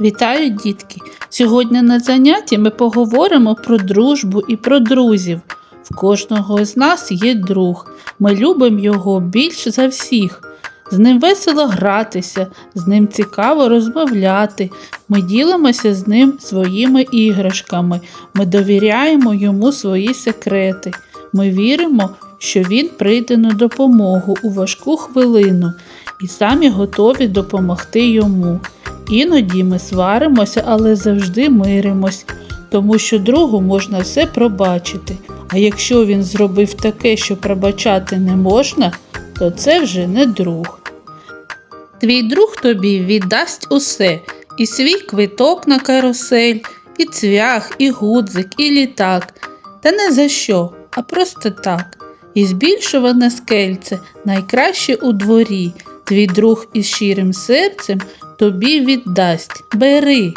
Вітаю, дітки! Сьогодні на занятті ми поговоримо про дружбу і про друзів. В кожного з нас є друг. Ми любимо його більш за всіх. З ним весело гратися, з ним цікаво розмовляти. Ми ділимося з ним своїми іграшками. Ми довіряємо йому свої секрети. Ми віримо, що він прийде на допомогу у важку хвилину і самі готові допомогти йому. Іноді ми сваримося, але завжди миримось, тому що другу можна все пробачити. А якщо він зробив таке, що пробачати не можна, то це вже не друг. Твій друг тобі віддасть усе і свій квиток на карусель, і цвях, і гудзик, і літак. Та не за що, а просто так. І збільшуване скельце найкраще у дворі. Твій друг із щирим серцем тобі віддасть. Бери.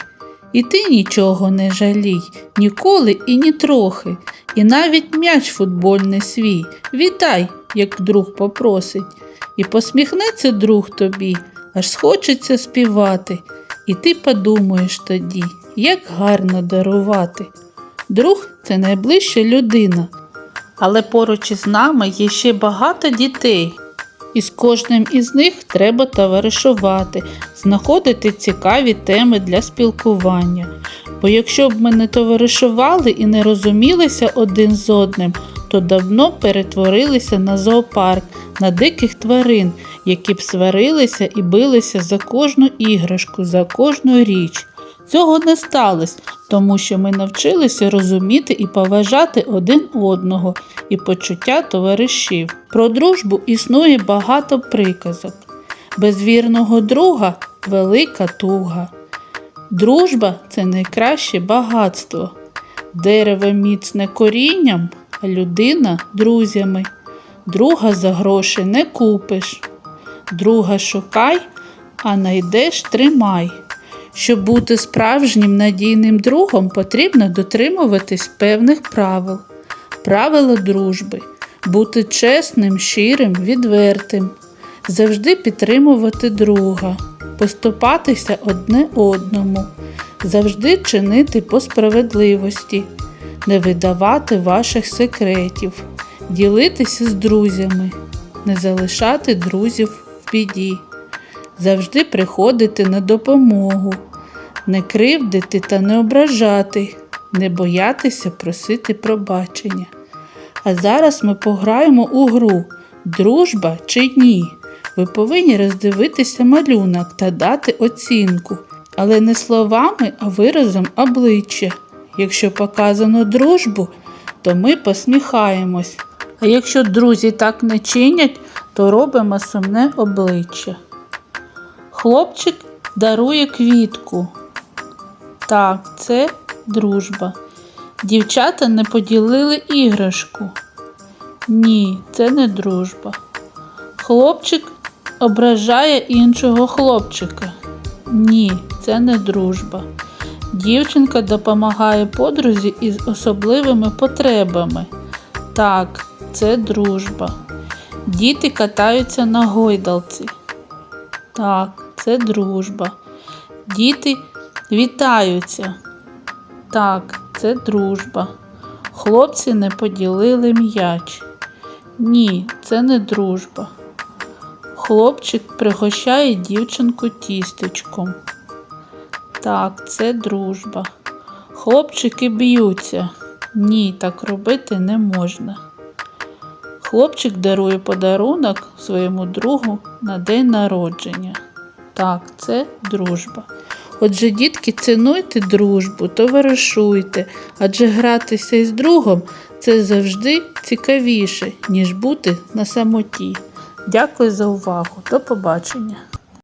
І ти нічого не жалій, ніколи і ні трохи. І навіть м'яч футбольний свій. Віддай, як друг попросить. І посміхнеться друг тобі, аж схочеться співати. І ти подумаєш тоді, як гарно дарувати. Друг це найближча людина. Але поруч із нами є ще багато дітей. І з кожним із них треба товаришувати, знаходити цікаві теми для спілкування. Бо якщо б ми не товаришували і не розумілися один з одним, то давно перетворилися на зоопарк, на диких тварин, які б сварилися і билися за кожну іграшку, за кожну річ. Цього не сталося, тому що ми навчилися розуміти і поважати один одного і почуття товаришів. Про дружбу існує багато приказок. Без вірного друга велика туга. Дружба це найкраще багатство. Дерево міцне корінням, а людина друзями. Друга за гроші не купиш. Друга шукай, а найдеш тримай. Щоб бути справжнім надійним другом, потрібно дотримуватись певних правил. Правила дружби. Бути чесним, щирим, відвертим, завжди підтримувати друга, поступатися одне одному, завжди чинити по справедливості, не видавати ваших секретів, ділитися з друзями, не залишати друзів в біді завжди приходити на допомогу, не кривдити та не ображати, не боятися просити пробачення. А зараз ми пограємо у гру Дружба чи ні. Ви повинні роздивитися малюнок та дати оцінку, але не словами, а виразом обличчя. Якщо показано дружбу, то ми посміхаємось. А якщо друзі так не чинять, то робимо сумне обличчя. Хлопчик дарує квітку. Так, це дружба. Дівчата не поділили іграшку. Ні, це не дружба. Хлопчик ображає іншого хлопчика. Ні, це не дружба. Дівчинка допомагає подрузі із особливими потребами. Так, це дружба. Діти катаються на гойдалці. Так, це дружба. Діти вітаються. Так, це дружба. Хлопці не поділили м'яч. Ні, це не дружба. Хлопчик пригощає дівчинку тістечком. Так, це дружба. Хлопчики б'ються. Ні, так робити не можна. Хлопчик дарує подарунок своєму другу на день народження. Так, це дружба. Отже, дітки, цінуйте дружбу, товаришуйте, адже гратися із другом це завжди цікавіше, ніж бути на самоті. Дякую за увагу. До побачення!